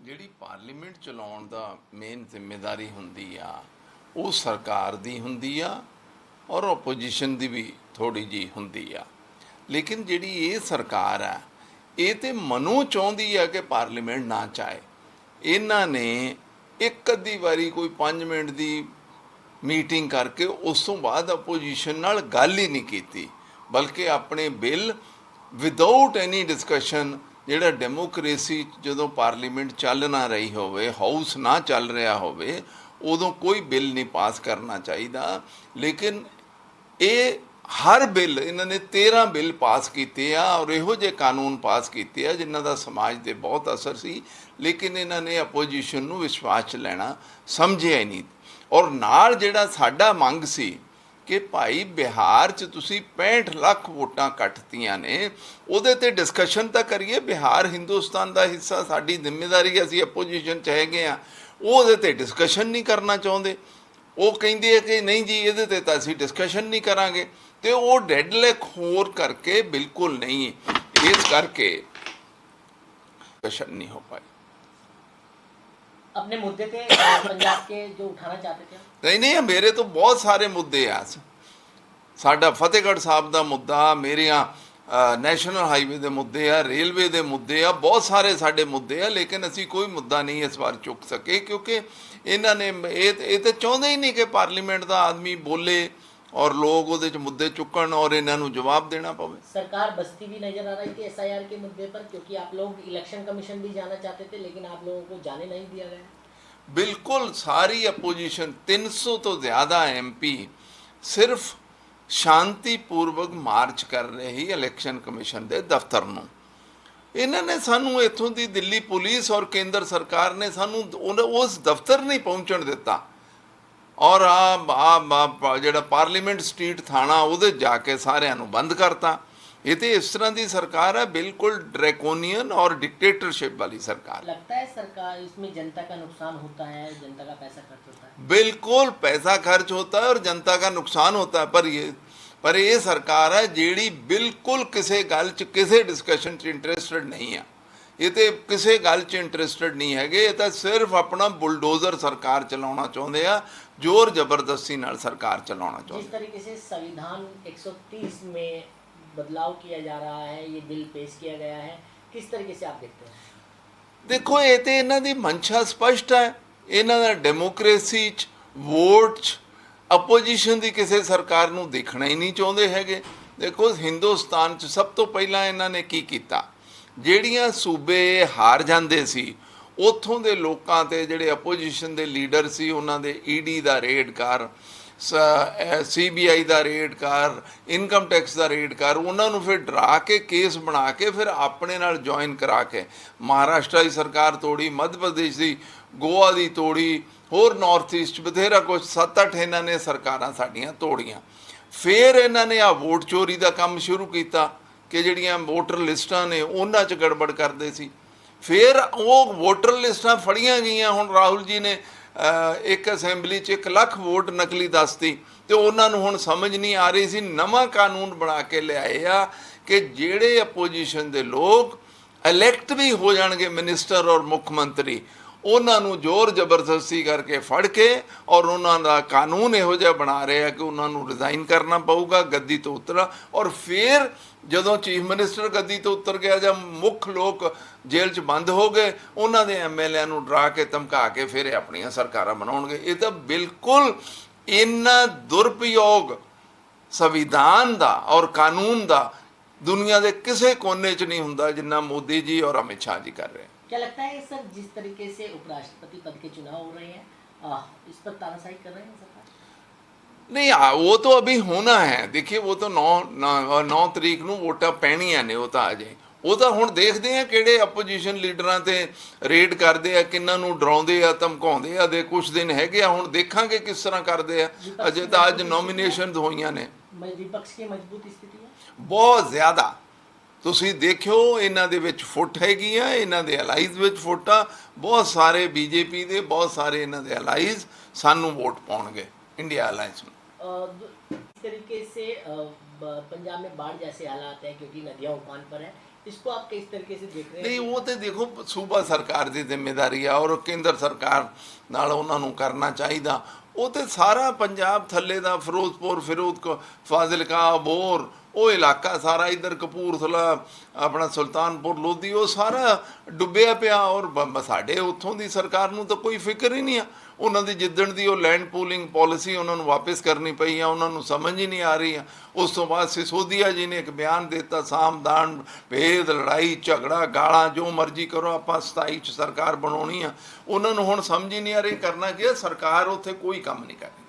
ਜਿਹੜੀ ਪਾਰਲੀਮੈਂਟ ਚਲਾਉਣ ਦਾ ਮੇਨ ਜ਼ਿੰਮੇਵਾਰੀ ਹੁੰਦੀ ਆ, ਉਹ ਸਰਕਾਰ ਦੀ ਹੁੰਦੀ ਆ ਔਰ ਆਪੋਜੀਸ਼ਨ ਦੀ ਵੀ ਥੋੜੀ ਜੀ ਹੁੰਦੀ ਆ। ਲੇਕਿਨ ਜਿਹੜੀ ਇਹ ਸਰਕਾਰ ਆ, ਇਹ ਤੇ ਮਨੋਂ ਚਾਹੁੰਦੀ ਆ ਕਿ ਪਾਰਲੀਮੈਂਟ ਨਾ ਚਾਹੇ। ਇਹਨਾਂ ਨੇ ਇੱਕ ਅੱਧੀ ਵਾਰੀ ਕੋਈ 5 ਮਿੰਟ ਦੀ ਮੀਟਿੰਗ ਕਰਕੇ ਉਸ ਤੋਂ ਬਾਅਦ ਆਪੋਜੀਸ਼ਨ ਨਾਲ ਗੱਲ ਹੀ ਨਹੀਂ ਕੀਤੀ, ਬਲਕਿ ਆਪਣੇ ਬਿੱਲ ਵਿਦਆਊਟ ਐਨੀ ਡਿਸਕਸ਼ਨ ਜਿਹੜਾ ਡੈਮੋਕ੍ਰੇਸੀ ਜਦੋਂ ਪਾਰਲੀਮੈਂਟ ਚੱਲ ਨਾ ਰਹੀ ਹੋਵੇ ਹਾਊਸ ਨਾ ਚੱਲ ਰਿਹਾ ਹੋਵੇ, ਉਦੋਂ ਕੋਈ ਬਿੱਲ ਨਹੀਂ ਪਾਸ ਕਰਨਾ ਚਾਹੀਦਾ। ਲੇਕਿਨ ਇਹ ਹਰ ਬਿੱਲ ਇਹਨਾਂ ਨੇ 13 ਬਿੱਲ ਪਾਸ ਕੀਤੇ ਆ ਔਰ ਇਹੋ ਜਿਹੇ ਕਾਨੂੰਨ ਪਾਸ ਕੀਤੇ ਆ ਜਿਨ੍ਹਾਂ ਦਾ ਸਮਾਜ ਤੇ ਬਹੁਤ ਅਸਰ ਸੀ। ਲੇਕਿਨ ਇਹਨਾਂ ਨੇ ਆਪੋਜੀਸ਼ਨ ਨੂੰ ਵਿਸ਼ਵਾਸ 'ਚ ਲੈਣਾ ਸਮਝਿਆ ਹੀ ਨਹੀਂ। ਔਰ ਨਾਲ ਜਿਹੜਾ ਸਾਡਾ ਮੰਗ ਸੀ ਕਿ ਭਾਈ ਬਿਹਾਰ 'ਚ ਤੁਸੀਂ 65 ਲੱਖ ਵੋਟਾਂ ਕੱਟਤੀਆਂ ਨੇ, ਉਹਦੇ ਤੇ ਡਿਸਕਸ਼ਨ ਤਾਂ ਕਰੀਏ, ਬਿਹਾਰ ਹਿੰਦੁਸਤਾਨ ਦਾ ਹਿੱਸਾ ਸਾਡੀ ਜ਼ਿੰਮੇਵਾਰੀ ਅਸੀਂ ਆਪੋਜੀਸ਼ਨ 'ਚ ਹੈਗੇ ਆ ਉਹਦੇ ਤੇ ਡਿਸਕਸ਼ਨ ਨਹੀਂ ਕਰਨਾ ਚਾਹੁੰਦੇ। ਉਹ ਕਹਿੰਦੇ ਹੈ ਕਿ ਨਹੀਂ ਜੀ, ਇਹਦੇ ਤੇ ਤਾਂ ਅਸੀਂ ਡਿਸਕਸ਼ਨ ਨਹੀਂ ਕਰਾਂਗੇ। ਤੇ ਉਹ ਡੈਡਲੈਕ ਹੋਰ ਕਰਕੇ ਬਿਲਕੁਲ ਨਹੀਂ ਇਸ ਕਰਕੇ ਡਿਸਕਸ਼ਨ ਨਹੀਂ ਹੋ ਪਾਈ। अपने मुद्दे थे अ, पंजाब के जो उठाना चाहते थे आप? ਨਹੀਂ ਨਹੀਂ ਮੇਰੇ ਤੋਂ ਬਹੁਤ ਸਾਰੇ ਮੁੱਦੇ ਆ ਸਾਡਾ ਫਤਿਹਗੜ੍ਹ ਸਾਹਿਬ ਦਾ ਮੁੱਦਾ ਮੇਰੀਆਂ ਨੈਸ਼ਨਲ ਹਾਈਵੇ ਦੇ ਮੁੱਦੇ ਆ ਰੇਲਵੇ ਦੇ ਮੁੱਦੇ ਆ ਬਹੁਤ ਸਾਰੇ ਸਾਡੇ ਮੁੱਦੇ ਆ ਲੇਕਿਨ ਅਸੀਂ ਕੋਈ ਮੁੱਦਾ ਨਹੀਂ ਇਸ ਵਾਰ ਚੁੱਕ ਸਕੇ ਕਿਉਂਕਿ ਇਹਨਾਂ ਨੇ ਇਹ ਇਹ ਤਾਂ ਚਾਹੁੰਦੇ ਹੀ ਨਹੀਂ ਕਿ ਪਾਰਲੀਮੈਂਟ ਦਾ ਆਦਮੀ ਬੋਲੇ ਔਰ ਲੋਕ ਉਹਦੇ ਚ ਮੁੱਦੇ ਚੁੱਕਣ ਔਰ ਇਹਨਾਂ ਨੂੰ ਜਵਾਬ ਦੇਣਾ ਪਵੇ सरकार बस्ती भी नजर आ रही थी एसआईआर के मुद्दे पर क्योंकि आप लोग इलेक्शन कमीशन भी जाना चाहते थे लेकिन आप लोगों को जाने नहीं दिया गया ਬਿਲਕੁਲ ਸਾਰੀ ਆਪੋਜੀਸ਼ਨ 300 ਤੋਂ ਜ਼ਿਆਦਾ ਐਮਪੀ ਸਿਰਫ ਸ਼ਾਂਤੀਪੂਰਵਕ ਮਾਰਚ ਕਰ ਰਹੇ ਹੀ ਇਲੈਕਸ਼ਨ ਕਮਿਸ਼ਨ ਦੇ ਦਫ਼ਤਰ ਨੂੰ ਇਹਨਾਂ ਨੇ ਸਾਨੂੰ ਇੱਥੋਂ ਦੀ ਦਿੱਲੀ ਪੁਲਿਸ ਔਰ ਕੇਂਦਰ ਸਰਕਾਰ ਨੇ ਸਾਨੂੰ ਉਹਨ- ਉਸ ਦਫ਼ਤਰ ਨਹੀਂ ਪਹੁੰਚਣ ਦਿੱਤਾ ਔਰ ਆ ਆ ਜਿਹੜਾ ਪਾਰਲੀਮੈਂਟ ਸਟਰੀਟ ਥਾਣਾ ਉਹਦੇ ਜਾ ਕੇ ਸਾਰਿਆਂ ਨੂੰ ਬੰਦ ਕਰਤਾ ਇਹ ਤੇ ਇਸ ਤਰ੍ਹਾਂ ਦੀ ਸਰਕਾਰ ਹੈ ਬਿਲਕੁਲ ਡਰੈਕੋਨੀਅਨ ਔਰ ਡਿਕਟੇਟਰਸ਼ਿਪ ਵਾਲੀ ਸਰਕਾਰ लगता है सरकार इसमें जनता का नुकसान होता है जनता का पैसा खर्च होता है बिल्कुल पैसा खर्च होता है और जनता का नुकसान होता है पर ये ਪਰ ਇਹ ਸਰਕਾਰ ਹੈ ਜਿਹੜੀ ਬਿਲਕੁਲ ਕਿਸੇ ਗੱਲ 'ਚ ਕਿਸੇ ਡਿਸਕਸ਼ਨ 'ਚ ਇੰਟਰਸਟਡ ਨਹੀਂ ਆ ਇਹ ਤੇ ਕਿਸੇ ਗੱਲ 'ਚ ਇੰਟਰਸਟਡ ਨਹੀਂ ਹੈਗੇ ਇਹ ਤਾਂ ਸਿਰਫ ਆਪਣਾ ਬੁਲਡੋਜ਼ਰ ਸਰਕਾਰ ਚਲਾਉਣਾ ਚਾਹੁੰਦੇ ਆ ਜ਼ੋਰ ਜ਼ਬਰਦਸਤੀ ਨਾਲ ਸਰਕਾਰ ਚਲਾਉਣਾ जिस ਚਾਹੁੰਦੇ तरीके से संविधान 130 में बदलाव किया जा रहा है ये बिल पेश किया गया है किस तरीके से आप देखते हैं ਦੇਖੋ ਇਹ ਤੇ ਇਹਨਾਂ ਦੀ ਮਨਸ਼ਾ ਸਪਸ਼ਟ ਹੈ ਇਹਨਾਂ ਦਾ ਡੈਮੋਕ੍ਰੇਸੀ 'ਚ ਵੋਟ 'ਚ ਆਪੋਜੀਸ਼ਨ ਦੀ ਕਿਸੇ ਸਰਕਾਰ ਨੂੰ ਦੇਖਣਾ ਹੀ ਨਹੀਂ ਚਾਹੁੰਦੇ ਹੈਗੇ ਦੇਖੋ ਹਿੰਦੁਸਤਾਨ 'ਚ ਸਭ ਤੋਂ ਪਹਿਲਾਂ ਇਹਨਾਂ ਨੇ ਕੀ ਕੀਤਾ ਜਿਹੜੀਆਂ ਸੂਬੇ ਹਾਰ ਜਾਂਦੇ ਸੀ, ਉੱਥੋਂ ਦੇ ਲੋਕਾਂ ਤੇ ਜਿਹੜੇ ਆਪੋਜੀਸ਼ਨ ਦੇ ਲੀਡਰ ਸੀ, ਉਹਨਾਂ ਦੇ ਈਡੀ ਦਾ ਰੇਡ ਕਰ ਸੀਬੀਆਈ ਦਾ ਰੇਡ ਕਰ ਇਨਕਮ ਟੈਕਸ ਦਾ ਰੇਡ ਕਰ, ਉਹਨਾਂ ਨੂੰ ਫਿਰ ਡਰਾ ਕੇ ਕੇਸ ਬਣਾ ਕੇ ਫਿਰ ਆਪਣੇ ਨਾਲ ਜੁਆਇਨ ਕਰਾ ਕੇ, ਮਹਾਰਾਸ਼ਟਰ ਦੀ ਸਰਕਾਰ ਤੋੜੀ, ਮੱਧ ਪ੍ਰਦੇਸ਼ ਦੀ, ਗੋਆ ਦੀ ਤੋੜੀ, ਹੋਰ ਨਾਰਥ ਈਸਟ ਬਥੇਰਾ ਕੁਝ 7-8 ਇਹਨਾਂ ਨੇ ਸਰਕਾਰਾਂ ਸਾਡੀਆਂ ਤੋੜੀਆਂ। ਫਿਰ ਇਹਨਾਂ ਨੇ ਆ ਵੋਟ ਚੋਰੀ ਦਾ ਕੰਮ ਸ਼ੁਰੂ ਕੀਤਾ। ਕਿ ਜਿਹੜੀਆਂ ਵੋਟਰ ਲਿਸਟਾਂ ਨੇ ਉਹਨਾਂ 'ਚ ਗੜਬੜ ਕਰਦੇ ਸੀ। ਫਿਰ ਉਹ ਵੋਟਰ ਲਿਸਟਾਂ ਫੜੀਆਂ ਗਈਆਂ। ਹੁਣ ਰਾਹੁਲ ਜੀ ਨੇ ਇੱਕ ਅਸੈਂਬਲੀ 'ਚ 1 ਲੱਖ ਵੋਟ ਨਕਲੀ ਦੱਸਤੀ ਤੇ ਉਹਨਾਂ ਨੂੰ ਹੁਣ ਸਮਝ ਨਹੀਂ ਆ ਰਹੀ ਸੀ। ਨਵਾਂ ਕਾਨੂੰਨ ਬਣਾ ਕੇ ਲਿਆਏ ਆ ਕਿ ਜਿਹੜੇ ਆਪੋਜੀਸ਼ਨ ਦੇ ਲੋਕ ਇਲੈਕਟ ਵੀ ਹੋ ਜਾਣਗੇ ਮਿਨਿਸਟਰ ਔਰ ਮੁੱਖ ਮੰਤਰੀ। ਉਹਨਾਂ ਨੂੰ ਜ਼ੋਰ ਜ਼ਬਰਦਸਤੀ ਕਰਕੇ ਫੜ ਕੇ ਔਰ ਉਹਨਾਂ ਦਾ ਕਾਨੂੰਨ ਇਹੋ ਜਿਹਾ ਬਣਾ ਰਿਹਾ ਕਿ ਉਹਨਾਂ ਨੂੰ ਰਿਜ਼ਾਈਨ ਕਰਨਾ ਪਊਗਾ, ਗੱਦੀ ਤੋਂ ਉਤਰਾ ਔਰ ਫਿਰ ਜਦੋਂ ਚੀਫ ਮਿਨਿਸਟਰ ਗੱਦੀ ਤੋਂ ਉਤਰ ਗਿਆ ਜਾਂ ਮੁੱਖ ਲੋਕ ਜੇਲ੍ਹ 'ਚ ਬੰਦ ਹੋ ਗਏ, ਉਹਨਾਂ ਦੇ ਐਮਐਲਏ ਨੂੰ ਡਰਾ ਕੇ ਧਮਕਾ ਕੇ ਫਿਰ ਇਹ ਆਪਣੀਆਂ ਸਰਕਾਰਾਂ ਬਣਾਉਣਗੇ। ਇਹ ਤਾਂ ਬਿਲਕੁਲ ਇੰਨਾ ਦੁਰਪਯੋਗ ਸੰਵਿਧਾਨ ਦਾ ਔਰ ਕਾਨੂੰਨ ਦਾ ਦੁਨੀਆ ਦੇ ਕਿਸੇ ਕੋਨੇ 'ਚ ਨਹੀਂ ਹੁੰਦਾ ਜਿੰਨਾ ਮੋਦੀ ਜੀ ਔਰ ਅਮਿਤ ਸ਼ਾਹ ਜੀ ਕਰ ਰਹੇ ਹੈ क्या लगता है सर जिस तरीके से उपराष्ट्रपति पद के चुनाव हो रहे हैं आ, इस पर तानाशाही कर रहे हैं सरकार नहीं आ, वो तो अभी होना है देखिए वो तो 9 9 ਤਰੀਕ ਨੂੰ ਵੋਟਾਂ ਪੈਣੀਆਂ ਨੇ ਉਹ ਤਾਂ ਅਜੇ ਉਹ ਤਾਂ ਹੁਣ ਦੇਖਦੇ ਆ ਕਿਹੜੇ ਆਪੋਜੀਸ਼ਨ ਲੀਡਰਾਂ ਤੇ ਰੇਡ ਕਰਦੇ ਆ ਕਿੰਨਾਂ ਨੂੰ ਡਰਾਉਂਦੇ ਆ ਧਮਕਾਉਂਦੇ ਆ ਦੇ ਕੁਝ ਦਿਨ ਹੈਗੇ ਆ ਹੁਣ ਦੇਖਾਂਗੇ ਕਿਸ ਤਰ੍ਹਾਂ ਕਰਦੇ ਆ ਅਜੇ ਤਾਂ ਅੱਜ ਨੋਮੀਨੇਸ਼ਨਸ ਹੋਈਆਂ ਨੇ मैं विपक्ष की मजबूत स्थिति है ਬਹੁਤ ਜ਼ਿਆਦਾ ਤੁਸੀਂ ਦੇਖਿਓ ਇਹਨਾਂ ਦੇ ਵਿੱਚ ਫੁੱਟ ਹੈਗੀ ਆ ਇਹਨਾਂ ਦੇ ਅਲਾਈਜ਼ ਵਿੱਚ ਫੁੱਟ ਆ ਬਹੁਤ ਸਾਰੇ ਬੀਜੇਪੀ ਦੇ ਬਹੁਤ ਸਾਰੇ ਇਹਨਾਂ ਦੇ ਅਲਾਈਜ਼ ਸਾਨੂੰ ਵੋਟ ਪਾਉਣਗੇ ਇੰਡੀਆ ਅਲਾਈਜ਼ ਨੂੰ अ, दो- इस तरीके से अ, ब- पंजाब में बाढ़ जैसे हालात हैं क्योंकि नदियां उफान पर है इसको आप किस तरीके से देख रहे ਨਹੀਂ हैं ਉਹ ਤੇ ਦੇਖੋ ਸੂਬਾ ਸਰਕਾਰ ਦੀ ਜ਼ਿੰਮੇਵਾਰੀ ਆ ਔਰ ਕੇਂਦਰ ਸਰਕਾਰ ਨਾਲ ਉਹਨਾਂ ਨੂੰ ਕਰਨਾ ਚਾਹੀਦਾ ਉਹ ਤੇ ਸਾਰਾ ਪੰਜਾਬ ਥੱਲੇ ਦਾ ਫਿਰੋਜ਼ਪੁਰ ਫਿਰੋਜ਼ ਫਾਜ਼ਿਲਕਾ ਬੋਰ ਉਹ ਇਲਾਕਾ ਸਾਰਾ ਇਧਰ ਕਪੂਰਥਲਾ ਆਪਣਾ ਸੁਲਤਾਨਪੁਰ ਲੋਧੀ ਉਹ ਸਾਰਾ ਡੁੱਬਿਆ ਪਿਆ ਔਰ ਬ- ਸਾਡੇ ਉੱਥੋਂ ਦੀ ਸਰਕਾਰ ਨੂੰ ਤਾਂ ਕੋਈ ਫਿਕਰ ਹੀ ਨਹੀਂ ਆ। ਉਹਨਾਂ ਦੀ ਜਿੱਦਣ ਦੀ ਉਹ ਲੈਂਡ ਪੂਲਿੰਗ ਪਾਲਿਸੀ ਉਹਨਾਂ ਨੂੰ ਵਾਪਸ ਕਰਨੀ ਪਈ ਆ ਉਹਨਾਂ ਨੂੰ ਸਮਝ ਹੀ ਨਹੀਂ ਆ ਰਹੀ ਆ। ਉਸ ਤੋਂ ਬਾਅਦ ਸਿਸੋਦੀਆ ਜੀ ਨੇ ਇੱਕ ਬਿਆਨ ਦਿੱਤਾ ਸਾਮਦਾਨ ਭੇਦ ਲੜਾਈ ਝਗੜਾ ਗਾਲਾਂ ਜੋ ਮਰਜ਼ੀ ਕਰੋ ਆਪਾਂ 27 ਚ ਸਰਕਾਰ ਬਣਾਉਣੀ ਆ। ਉਹਨਾਂ ਨੂੰ ਹੁਣ ਸਮਝ ਹੀ ਨਹੀਂ ਆ ਰਹੀ ਕਰਨਾ ਕੀ ਆ, ਸਰਕਾਰ ਉੱਥੇ ਕੋਈ ਕੰਮ ਨਹੀਂ ਕਰ ਰਹੀ